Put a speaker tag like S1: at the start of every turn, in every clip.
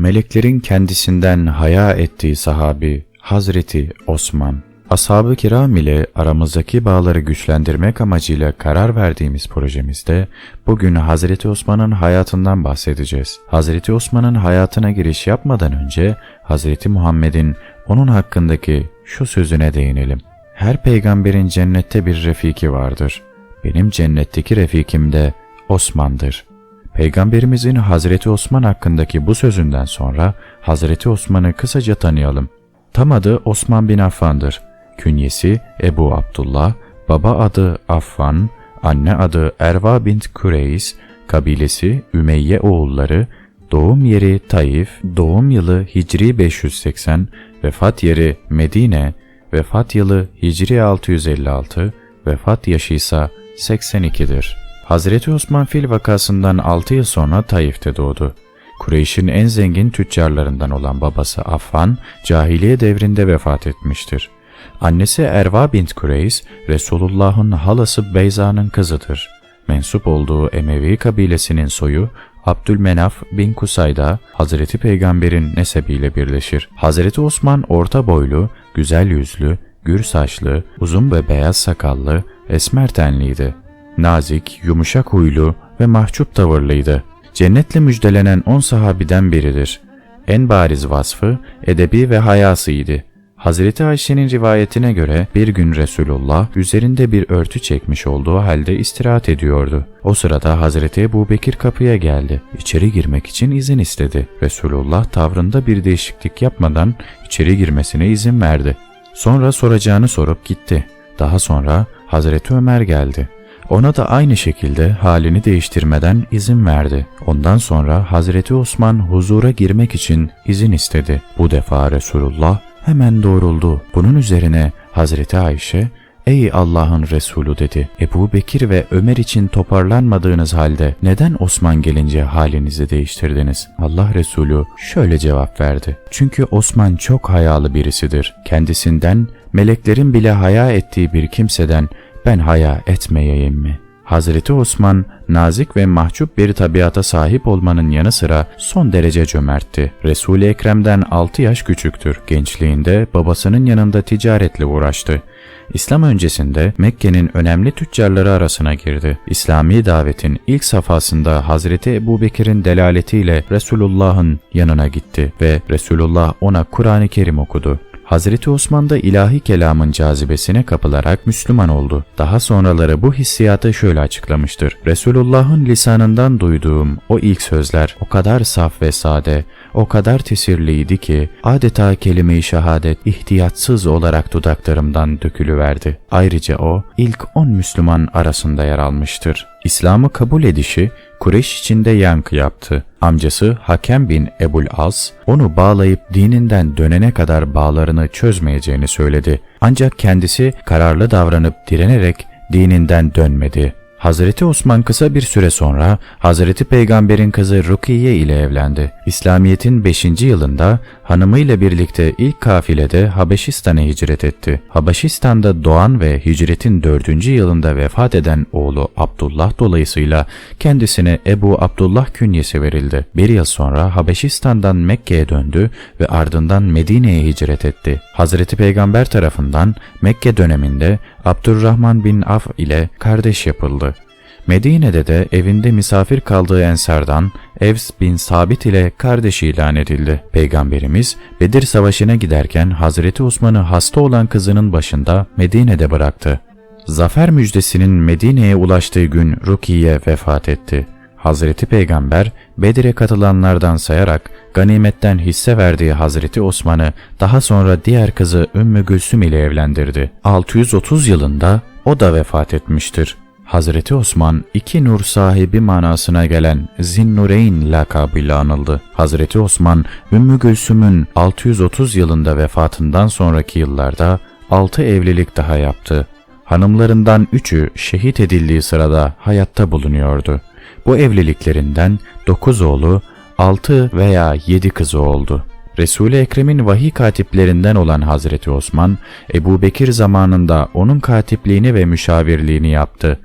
S1: Meleklerin kendisinden haya ettiği sahabi Hazreti Osman. Ashab-ı kiram ile aramızdaki bağları güçlendirmek amacıyla karar verdiğimiz projemizde bugün Hazreti Osman'ın hayatından bahsedeceğiz. Hazreti Osman'ın hayatına giriş yapmadan önce Hazreti Muhammed'in onun hakkındaki şu sözüne değinelim. Her peygamberin cennette bir refiki vardır. Benim cennetteki refikim de Osman'dır. Peygamberimizin Hazreti Osman hakkındaki bu sözünden sonra Hazreti Osman'ı kısaca tanıyalım. Tam adı Osman bin Affan'dır. Künyesi Ebu Abdullah, baba adı Affan, anne adı Erva bint Kureys, kabilesi Ümeyye oğulları, doğum yeri Taif, doğum yılı Hicri 580, vefat yeri Medine, vefat yılı Hicri 656, vefat yaşı ise 82'dir. Hazreti Osman fil vakasından 6 yıl sonra Taif'te doğdu. Kureyş'in en zengin tüccarlarından olan babası Affan, cahiliye devrinde vefat etmiştir. Annesi Erva bint Kureys, Resulullah'ın halası Beyza'nın kızıdır. Mensup olduğu Emevi kabilesinin soyu Abdülmenaf bin Kusayda Hazreti Peygamber'in nesebiyle birleşir. Hazreti Osman orta boylu, güzel yüzlü, gür saçlı, uzun ve beyaz sakallı, esmer tenliydi. Nazik, yumuşak huylu ve mahcup tavırlıydı. Cennetle müjdelenen on sahabiden biridir. En bariz vasfı edebi ve hayasıydı. Hazreti Ayşe'nin rivayetine göre bir gün Resulullah üzerinde bir örtü çekmiş olduğu halde istirahat ediyordu. O sırada Hazreti Ebu Bekir kapıya geldi. İçeri girmek için izin istedi. Resulullah tavrında bir değişiklik yapmadan içeri girmesine izin verdi. Sonra soracağını sorup gitti. Daha sonra Hazreti Ömer geldi. Ona da aynı şekilde halini değiştirmeden izin verdi. Ondan sonra Hazreti Osman huzura girmek için izin istedi. Bu defa Resulullah hemen doğruldu. Bunun üzerine Hazreti Ayşe, Ey Allah'ın Resulü dedi. Ebu Bekir ve Ömer için toparlanmadığınız halde neden Osman gelince halinizi değiştirdiniz? Allah Resulü şöyle cevap verdi. Çünkü Osman çok hayalı birisidir. Kendisinden, meleklerin bile haya ettiği bir kimseden ben haya etmeyeyim mi? Hazreti Osman nazik ve mahcup bir tabiata sahip olmanın yanı sıra son derece cömertti. Resul-i Ekrem'den 6 yaş küçüktür. Gençliğinde babasının yanında ticaretle uğraştı. İslam öncesinde Mekke'nin önemli tüccarları arasına girdi. İslami davetin ilk safhasında Hazreti Ebu Bekir'in delaletiyle Resulullah'ın yanına gitti ve Resulullah ona Kur'an-ı Kerim okudu. Hazreti Osman da ilahi kelamın cazibesine kapılarak Müslüman oldu. Daha sonraları bu hissiyatı şöyle açıklamıştır. Resulullah'ın lisanından duyduğum o ilk sözler o kadar saf ve sade, o kadar tesirliydi ki adeta kelime-i şehadet ihtiyatsız olarak dudaklarımdan dökülüverdi. Ayrıca o ilk on Müslüman arasında yer almıştır. İslam'ı kabul edişi Kureyş içinde yankı yaptı. Amcası Hakem bin Ebul As onu bağlayıp dininden dönene kadar bağlarını çözmeyeceğini söyledi. Ancak kendisi kararlı davranıp direnerek dininden dönmedi. Hazreti Osman kısa bir süre sonra Hazreti Peygamber'in kızı Rukiye ile evlendi. İslamiyet'in 5. yılında hanımıyla birlikte ilk kafilede Habeşistan'a hicret etti. Habeşistan'da doğan ve hicretin 4. yılında vefat eden oğlu Abdullah dolayısıyla kendisine Ebu Abdullah künyesi verildi. Bir yıl sonra Habeşistan'dan Mekke'ye döndü ve ardından Medine'ye hicret etti. Hazreti Peygamber tarafından Mekke döneminde Abdurrahman bin Af ile kardeş yapıldı. Medine'de de evinde misafir kaldığı Ensardan Evs bin Sabit ile kardeşi ilan edildi. Peygamberimiz Bedir Savaşı'na giderken Hazreti Osman'ı hasta olan kızının başında Medine'de bıraktı. Zafer müjdesinin Medine'ye ulaştığı gün Rukiye vefat etti. Hazreti Peygamber Bedir'e katılanlardan sayarak ganimetten hisse verdiği Hazreti Osman'ı daha sonra diğer kızı Ümmü Gülsüm ile evlendirdi. 630 yılında o da vefat etmiştir. Hazreti Osman iki nur sahibi manasına gelen Zinnureyn lakabıyla anıldı. Hazreti Osman Ümmü Gülsüm'ün 630 yılında vefatından sonraki yıllarda 6 evlilik daha yaptı. Hanımlarından üçü şehit edildiği sırada hayatta bulunuyordu. Bu evliliklerinden 9 oğlu, 6 veya 7 kızı oldu. Resul-i Ekrem'in vahiy katiplerinden olan Hazreti Osman, Ebu Bekir zamanında onun katipliğini ve müşavirliğini yaptı.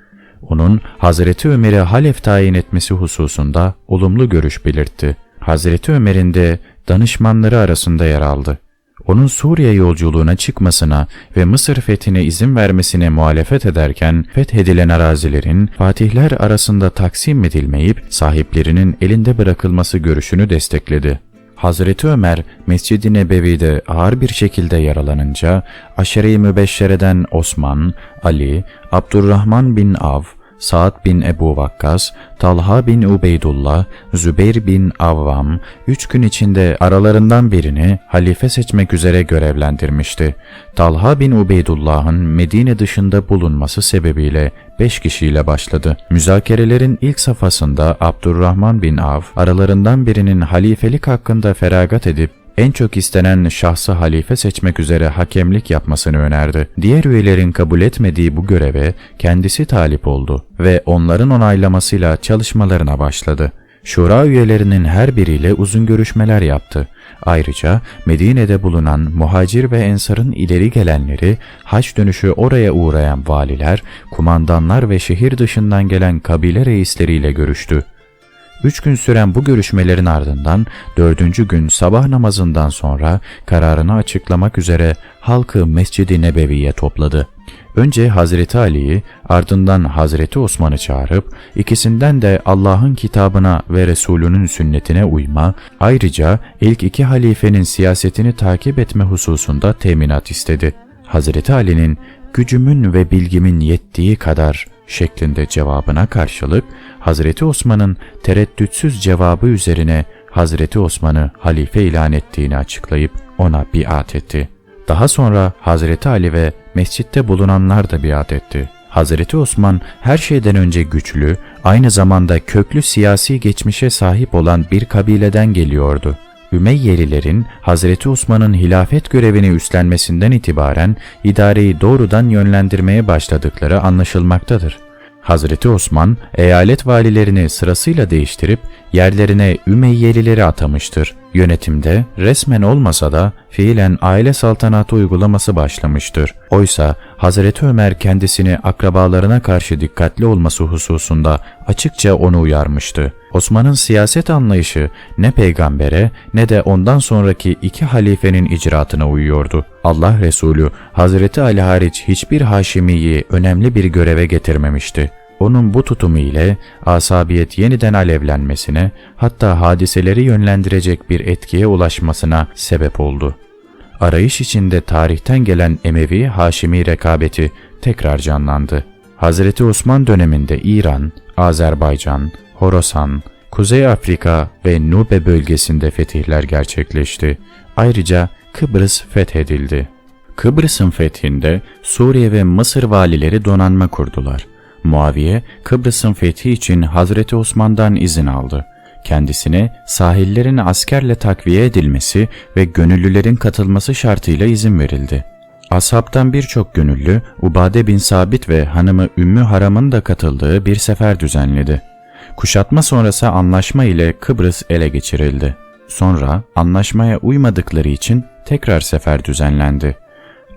S1: Onun Hazreti Ömer'e halef tayin etmesi hususunda olumlu görüş belirtti. Hazreti Ömer'in de danışmanları arasında yer aldı. Onun Suriye yolculuğuna çıkmasına ve Mısır fethine izin vermesine muhalefet ederken fethedilen arazilerin fatihler arasında taksim edilmeyip sahiplerinin elinde bırakılması görüşünü destekledi. Hazreti Ömer Mescid-i Nebevi'de ağır bir şekilde yaralanınca aşere-i mübeşşereden Osman, Ali, Abdurrahman bin Av, Sa'd bin Ebu Vakkas, Talha bin Ubeydullah, Zübeyir bin Avvam, üç gün içinde aralarından birini halife seçmek üzere görevlendirmişti. Talha bin Ubeydullah'ın Medine dışında bulunması sebebiyle beş kişiyle başladı. Müzakerelerin ilk safhasında Abdurrahman bin Av, aralarından birinin halifelik hakkında feragat edip en çok istenen şahsı halife seçmek üzere hakemlik yapmasını önerdi. Diğer üyelerin kabul etmediği bu göreve kendisi talip oldu ve onların onaylamasıyla çalışmalarına başladı. Şura üyelerinin her biriyle uzun görüşmeler yaptı. Ayrıca Medine'de bulunan muhacir ve ensarın ileri gelenleri, haç dönüşü oraya uğrayan valiler, kumandanlar ve şehir dışından gelen kabile reisleriyle görüştü. Üç gün süren bu görüşmelerin ardından dördüncü gün sabah namazından sonra kararını açıklamak üzere halkı Mescid-i Nebevi'ye topladı. Önce Hazreti Ali'yi ardından Hazreti Osman'ı çağırıp ikisinden de Allah'ın kitabına ve Resulünün sünnetine uyma, ayrıca ilk iki halifenin siyasetini takip etme hususunda teminat istedi. Hazreti Ali'nin gücümün ve bilgimin yettiği kadar şeklinde cevabına karşılık Hazreti Osman'ın tereddütsüz cevabı üzerine Hazreti Osman'ı halife ilan ettiğini açıklayıp ona biat etti. Daha sonra Hazreti Ali ve mescitte bulunanlar da biat etti. Hazreti Osman her şeyden önce güçlü, aynı zamanda köklü siyasi geçmişe sahip olan bir kabileden geliyordu. Ümeyyelilerin Hazreti Osman'ın hilafet görevini üstlenmesinden itibaren idareyi doğrudan yönlendirmeye başladıkları anlaşılmaktadır. Hazreti Osman eyalet valilerini sırasıyla değiştirip yerlerine Ümeyyelileri atamıştır. Yönetimde resmen olmasa da fiilen aile saltanatı uygulaması başlamıştır. Oysa Hazreti Ömer kendisini akrabalarına karşı dikkatli olması hususunda açıkça onu uyarmıştı. Osman'ın siyaset anlayışı ne peygambere ne de ondan sonraki iki halifenin icraatına uyuyordu. Allah Resulü Hazreti Ali hariç hiçbir Haşimiyi önemli bir göreve getirmemişti. Onun bu tutumu ile asabiyet yeniden alevlenmesine hatta hadiseleri yönlendirecek bir etkiye ulaşmasına sebep oldu. Arayış içinde tarihten gelen Emevi Haşimi rekabeti tekrar canlandı. Hazreti Osman döneminde İran, Azerbaycan, Horasan, Kuzey Afrika ve Nube bölgesinde fetihler gerçekleşti. Ayrıca Kıbrıs fethedildi. Kıbrıs'ın fethinde Suriye ve Mısır valileri donanma kurdular. Muaviye, Kıbrıs'ın fethi için Hazreti Osman'dan izin aldı. Kendisine sahillerin askerle takviye edilmesi ve gönüllülerin katılması şartıyla izin verildi. Ashabtan birçok gönüllü, Ubade bin Sabit ve hanımı Ümmü Haram'ın da katıldığı bir sefer düzenledi. Kuşatma sonrası anlaşma ile Kıbrıs ele geçirildi. Sonra anlaşmaya uymadıkları için tekrar sefer düzenlendi.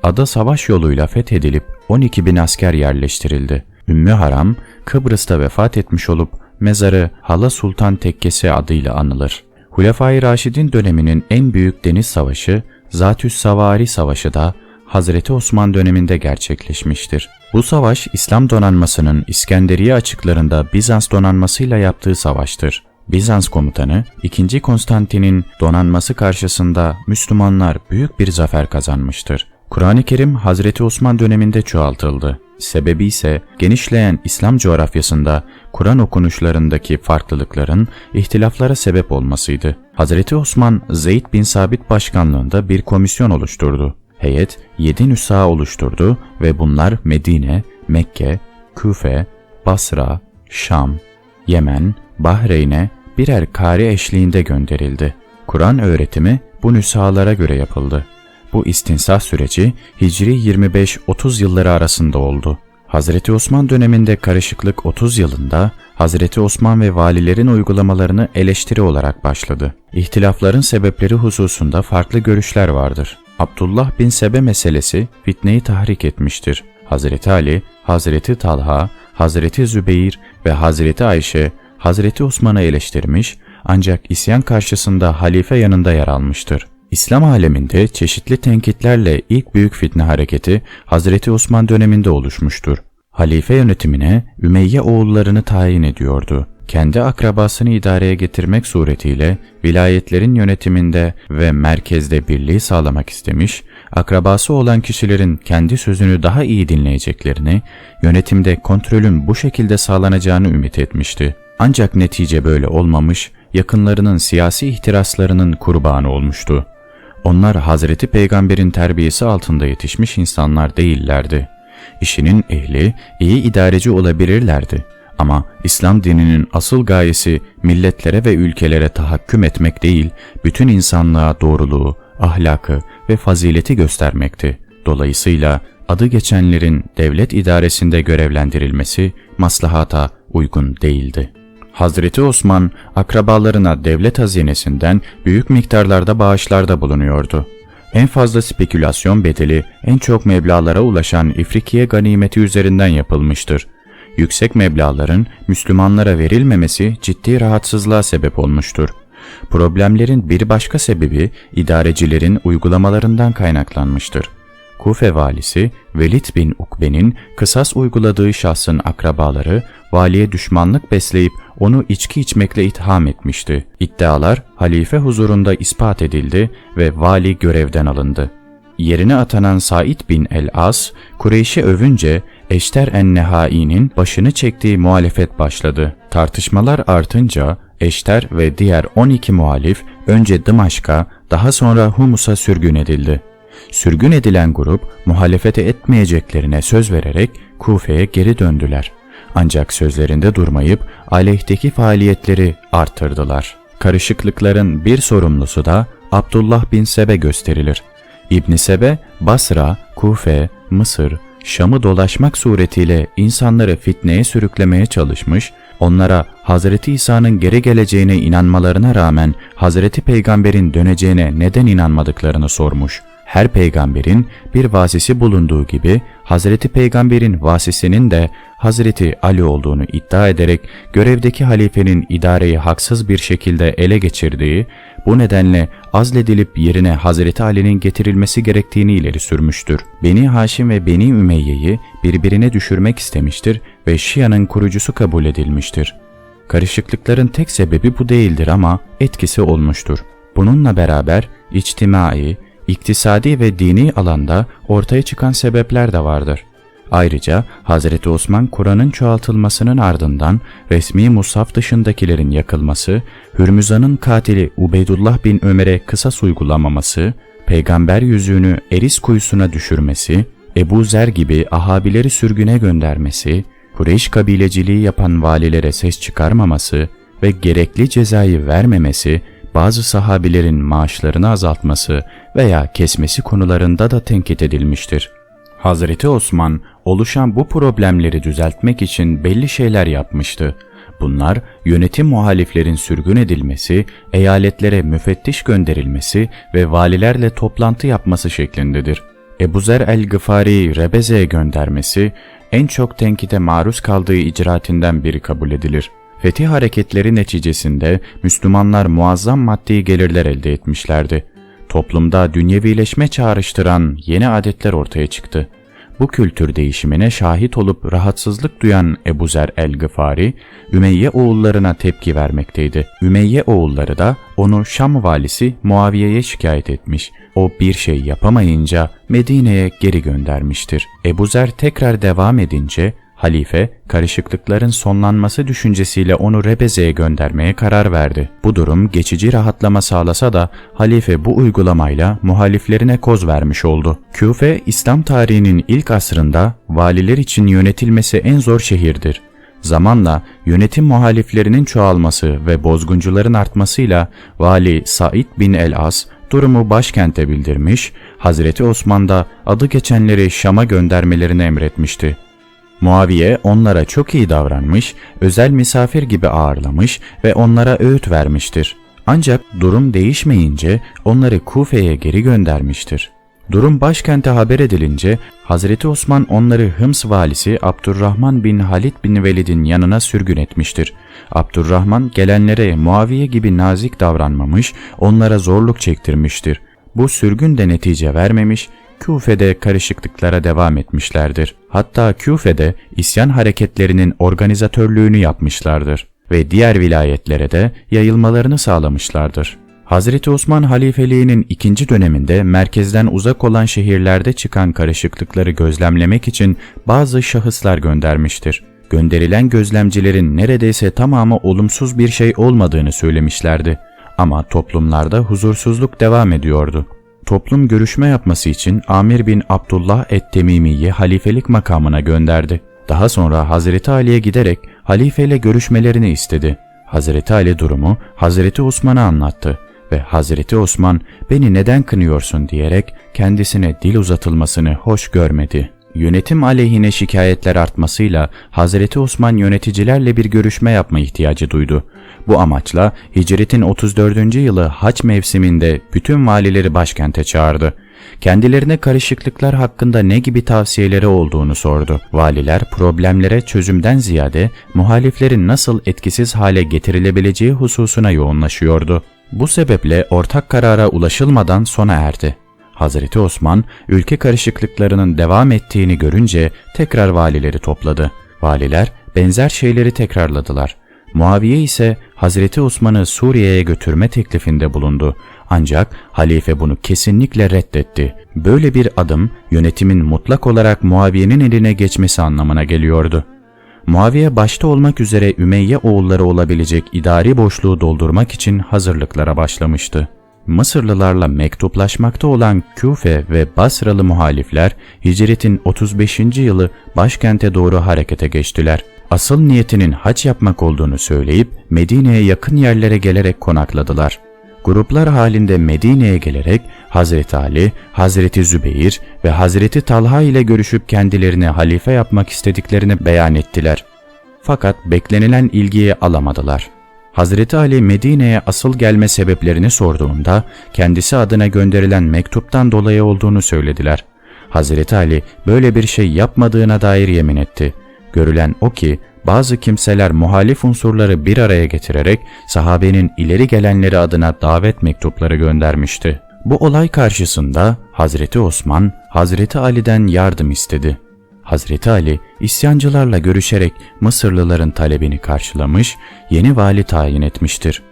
S1: Ada savaş yoluyla fethedilip 12 bin asker yerleştirildi. Ümmü Haram, Kıbrıs'ta vefat etmiş olup mezarı Hala Sultan Tekkesi adıyla anılır. Hulefai Raşid'in döneminin en büyük deniz savaşı, Zatüs Savari Savaşı da Hazreti Osman döneminde gerçekleşmiştir. Bu savaş İslam donanmasının İskenderiye açıklarında Bizans donanmasıyla yaptığı savaştır. Bizans komutanı 2. Konstantin'in donanması karşısında Müslümanlar büyük bir zafer kazanmıştır. Kur'an-ı Kerim Hazreti Osman döneminde çoğaltıldı. Sebebi ise genişleyen İslam coğrafyasında Kur'an okunuşlarındaki farklılıkların ihtilaflara sebep olmasıydı. Hazreti Osman Zeyd bin Sabit başkanlığında bir komisyon oluşturdu. Heyet 7 nüsa oluşturdu ve bunlar Medine, Mekke, Küfe, Basra, Şam, Yemen, Bahreyn'e birer kari eşliğinde gönderildi. Kur'an öğretimi bu nüshalara göre yapıldı. Bu istinsah süreci Hicri 25-30 yılları arasında oldu. Hazreti Osman döneminde karışıklık 30 yılında Hazreti Osman ve valilerin uygulamalarını eleştiri olarak başladı. İhtilafların sebepleri hususunda farklı görüşler vardır. Abdullah bin Sebe meselesi fitneyi tahrik etmiştir. Hazreti Ali, Hazreti Talha, Hazreti Zübeyir ve Hazreti Ayşe Hazreti Osman'ı eleştirmiş ancak isyan karşısında halife yanında yer almıştır. İslam aleminde çeşitli tenkitlerle ilk büyük fitne hareketi Hazreti Osman döneminde oluşmuştur. Halife yönetimine Ümeyye oğullarını tayin ediyordu. Kendi akrabasını idareye getirmek suretiyle vilayetlerin yönetiminde ve merkezde birliği sağlamak istemiş, akrabası olan kişilerin kendi sözünü daha iyi dinleyeceklerini, yönetimde kontrolün bu şekilde sağlanacağını ümit etmişti. Ancak netice böyle olmamış, yakınlarının siyasi ihtiraslarının kurbanı olmuştu. Onlar Hazreti Peygamber'in terbiyesi altında yetişmiş insanlar değillerdi. İşinin ehli, iyi idareci olabilirlerdi. Ama İslam dininin asıl gayesi milletlere ve ülkelere tahakküm etmek değil, bütün insanlığa doğruluğu, ahlakı ve fazileti göstermekti. Dolayısıyla adı geçenlerin devlet idaresinde görevlendirilmesi maslahata uygun değildi. Hazreti Osman akrabalarına devlet hazinesinden büyük miktarlarda bağışlarda bulunuyordu. En fazla spekülasyon bedeli en çok meblalara ulaşan İfrikiye ganimeti üzerinden yapılmıştır. Yüksek meblaların Müslümanlara verilmemesi ciddi rahatsızlığa sebep olmuştur. Problemlerin bir başka sebebi idarecilerin uygulamalarından kaynaklanmıştır. Kufe valisi Velid bin Ukbe'nin kısas uyguladığı şahsın akrabaları valiye düşmanlık besleyip onu içki içmekle itham etmişti. İddialar halife huzurunda ispat edildi ve vali görevden alındı. Yerine atanan Said bin el-As, Kureyş'i övünce Eşter en-Nehai'nin başını çektiği muhalefet başladı. Tartışmalar artınca Eşter ve diğer 12 muhalif önce Dımaşk'a daha sonra Humus'a sürgün edildi. Sürgün edilen grup muhalefete etmeyeceklerine söz vererek Kufe'ye geri döndüler. Ancak sözlerinde durmayıp aleyhteki faaliyetleri arttırdılar. Karışıklıkların bir sorumlusu da Abdullah bin Sebe gösterilir. İbn Sebe, Basra, Kufe, Mısır, Şam'ı dolaşmak suretiyle insanları fitneye sürüklemeye çalışmış, onlara Hazreti İsa'nın geri geleceğine inanmalarına rağmen Hazreti Peygamber'in döneceğine neden inanmadıklarını sormuş. Her peygamberin bir vasisi bulunduğu gibi Hazreti Peygamber'in vasisinin de Hazreti Ali olduğunu iddia ederek görevdeki halifenin idareyi haksız bir şekilde ele geçirdiği, bu nedenle azledilip yerine Hazreti Ali'nin getirilmesi gerektiğini ileri sürmüştür. Beni Haşim ve Beni Ümeyye'yi birbirine düşürmek istemiştir ve Şia'nın kurucusu kabul edilmiştir. Karışıklıkların tek sebebi bu değildir ama etkisi olmuştur. Bununla beraber içtimai, iktisadi ve dini alanda ortaya çıkan sebepler de vardır. Ayrıca Hazreti Osman Kur'an'ın çoğaltılmasının ardından resmi mushaf dışındakilerin yakılması, Hürmüzan'ın katili Ubeydullah bin Ömer'e kısas uygulamaması, peygamber yüzüğünü Eris kuyusuna düşürmesi, Ebu Zer gibi ahabileri sürgüne göndermesi, Kureyş kabileciliği yapan valilere ses çıkarmaması ve gerekli cezayı vermemesi, bazı sahabilerin maaşlarını azaltması veya kesmesi konularında da tenkit edilmiştir. Hazreti Osman oluşan bu problemleri düzeltmek için belli şeyler yapmıştı. Bunlar yönetim muhaliflerin sürgün edilmesi, eyaletlere müfettiş gönderilmesi ve valilerle toplantı yapması şeklindedir. Ebu Zer el-Gıfari'yi Rebeze'ye göndermesi en çok tenkite maruz kaldığı icraatinden biri kabul edilir. Fetih hareketleri neticesinde Müslümanlar muazzam maddi gelirler elde etmişlerdi. Toplumda dünyevileşme çağrıştıran yeni adetler ortaya çıktı. Bu kültür değişimine şahit olup rahatsızlık duyan Ebu Zer el-Gıfari, Ümeyye oğullarına tepki vermekteydi. Ümeyye oğulları da onu Şam valisi Muaviye'ye şikayet etmiş. O bir şey yapamayınca Medine'ye geri göndermiştir. Ebu Zer tekrar devam edince Halife, karışıklıkların sonlanması düşüncesiyle onu Rebeze'ye göndermeye karar verdi. Bu durum geçici rahatlama sağlasa da halife bu uygulamayla muhaliflerine koz vermiş oldu. Küfe, İslam tarihinin ilk asrında valiler için yönetilmesi en zor şehirdir. Zamanla yönetim muhaliflerinin çoğalması ve bozguncuların artmasıyla vali Said bin el-As durumu başkente bildirmiş, Hazreti Osman da adı geçenleri Şam'a göndermelerini emretmişti. Muaviye onlara çok iyi davranmış, özel misafir gibi ağırlamış ve onlara öğüt vermiştir. Ancak durum değişmeyince onları Kufe'ye geri göndermiştir. Durum başkente haber edilince Hazreti Osman onları Hıms valisi Abdurrahman bin Halid bin Velid'in yanına sürgün etmiştir. Abdurrahman gelenlere Muaviye gibi nazik davranmamış, onlara zorluk çektirmiştir. Bu sürgün de netice vermemiş, Küfe'de karışıklıklara devam etmişlerdir. Hatta Küfe'de isyan hareketlerinin organizatörlüğünü yapmışlardır ve diğer vilayetlere de yayılmalarını sağlamışlardır. Hazreti Osman halifeliğinin ikinci döneminde merkezden uzak olan şehirlerde çıkan karışıklıkları gözlemlemek için bazı şahıslar göndermiştir. Gönderilen gözlemcilerin neredeyse tamamı olumsuz bir şey olmadığını söylemişlerdi. Ama toplumlarda huzursuzluk devam ediyordu. Toplum görüşme yapması için Amir bin Abdullah et-Temimi'yi halifelik makamına gönderdi. Daha sonra Hazreti Ali'ye giderek halifeyle görüşmelerini istedi. Hazreti Ali durumu Hazreti Osman'a anlattı ve Hazreti Osman beni neden kınıyorsun diyerek kendisine dil uzatılmasını hoş görmedi. Yönetim aleyhine şikayetler artmasıyla Hazreti Osman yöneticilerle bir görüşme yapma ihtiyacı duydu. Bu amaçla hicretin 34. yılı haç mevsiminde bütün valileri başkente çağırdı. Kendilerine karışıklıklar hakkında ne gibi tavsiyeleri olduğunu sordu. Valiler problemlere çözümden ziyade muhaliflerin nasıl etkisiz hale getirilebileceği hususuna yoğunlaşıyordu. Bu sebeple ortak karara ulaşılmadan sona erdi. Hazreti Osman ülke karışıklıklarının devam ettiğini görünce tekrar valileri topladı. Valiler benzer şeyleri tekrarladılar. Muaviye ise Hazreti Osman'ı Suriye'ye götürme teklifinde bulundu. Ancak halife bunu kesinlikle reddetti. Böyle bir adım yönetimin mutlak olarak Muaviye'nin eline geçmesi anlamına geliyordu. Muaviye başta olmak üzere Ümeyye oğulları olabilecek idari boşluğu doldurmak için hazırlıklara başlamıştı. Mısırlılarla mektuplaşmakta olan Küfe ve Basralı muhalifler hicretin 35. yılı başkente doğru harekete geçtiler. Asıl niyetinin haç yapmak olduğunu söyleyip Medine'ye yakın yerlere gelerek konakladılar. Gruplar halinde Medine'ye gelerek Hazreti Ali, Hazreti Zübeyir ve Hazreti Talha ile görüşüp kendilerini halife yapmak istediklerini beyan ettiler. Fakat beklenilen ilgiyi alamadılar. Hazreti Ali Medine'ye asıl gelme sebeplerini sorduğunda kendisi adına gönderilen mektuptan dolayı olduğunu söylediler. Hazreti Ali böyle bir şey yapmadığına dair yemin etti. Görülen o ki bazı kimseler muhalif unsurları bir araya getirerek sahabenin ileri gelenleri adına davet mektupları göndermişti. Bu olay karşısında Hazreti Osman Hazreti Ali'den yardım istedi. Hazreti Ali isyancılarla görüşerek Mısırlıların talebini karşılamış, yeni vali tayin etmiştir.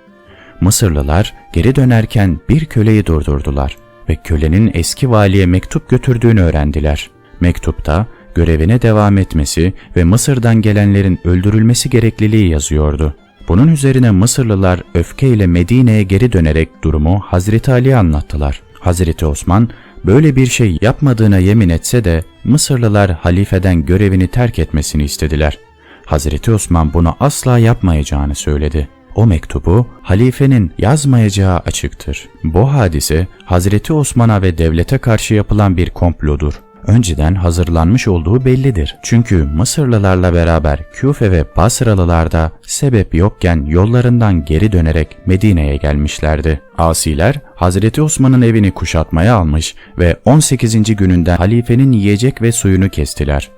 S1: Mısırlılar geri dönerken bir köleyi durdurdular ve kölenin eski valiye mektup götürdüğünü öğrendiler. Mektupta görevine devam etmesi ve Mısır'dan gelenlerin öldürülmesi gerekliliği yazıyordu. Bunun üzerine Mısırlılar öfkeyle Medine'ye geri dönerek durumu Hazreti Ali'ye anlattılar. Hazreti Osman böyle bir şey yapmadığına yemin etse de Mısırlılar halifeden görevini terk etmesini istediler. Hazreti Osman bunu asla yapmayacağını söyledi. O mektubu halifenin yazmayacağı açıktır. Bu hadise Hazreti Osman'a ve devlete karşı yapılan bir komplodur önceden hazırlanmış olduğu bellidir. Çünkü Mısırlılarla beraber Küfe ve Basralılar da sebep yokken yollarından geri dönerek Medine'ye gelmişlerdi. Asiler Hazreti Osman'ın evini kuşatmaya almış ve 18. gününde halifenin yiyecek ve suyunu kestiler.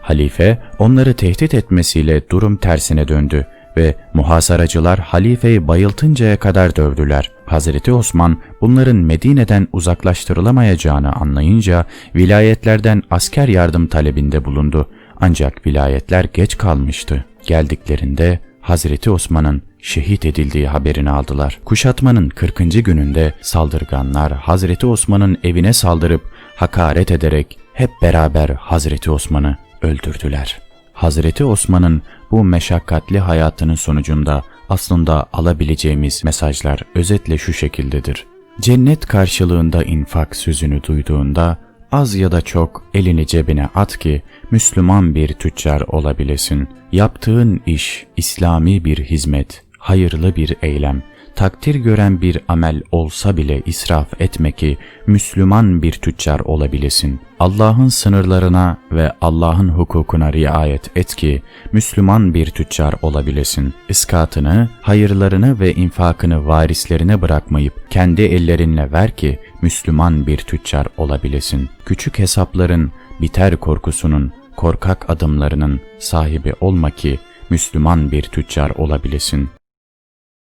S1: Halife onları tehdit etmesiyle durum tersine döndü ve muhasaracılar halifeyi bayıltıncaya kadar dövdüler. Hazreti Osman bunların Medine'den uzaklaştırılamayacağını anlayınca vilayetlerden asker yardım talebinde bulundu. Ancak vilayetler geç kalmıştı. Geldiklerinde Hazreti Osman'ın şehit edildiği haberini aldılar. Kuşatmanın 40. gününde saldırganlar Hazreti Osman'ın evine saldırıp hakaret ederek hep beraber Hazreti Osman'ı öldürdüler. Hazreti Osman'ın bu meşakkatli hayatının sonucunda aslında alabileceğimiz mesajlar özetle şu şekildedir. Cennet karşılığında infak sözünü duyduğunda az ya da çok elini cebine at ki Müslüman bir tüccar olabilesin. Yaptığın iş İslami bir hizmet, hayırlı bir eylem, takdir gören bir amel olsa bile israf etme ki Müslüman bir tüccar olabilesin. Allah'ın sınırlarına ve Allah'ın hukukuna riayet et ki Müslüman bir tüccar olabilesin. İskatını, hayırlarını ve infakını varislerine bırakmayıp kendi ellerinle ver ki Müslüman bir tüccar olabilesin. Küçük hesapların, biter korkusunun, korkak adımlarının sahibi olma ki Müslüman bir tüccar olabilesin.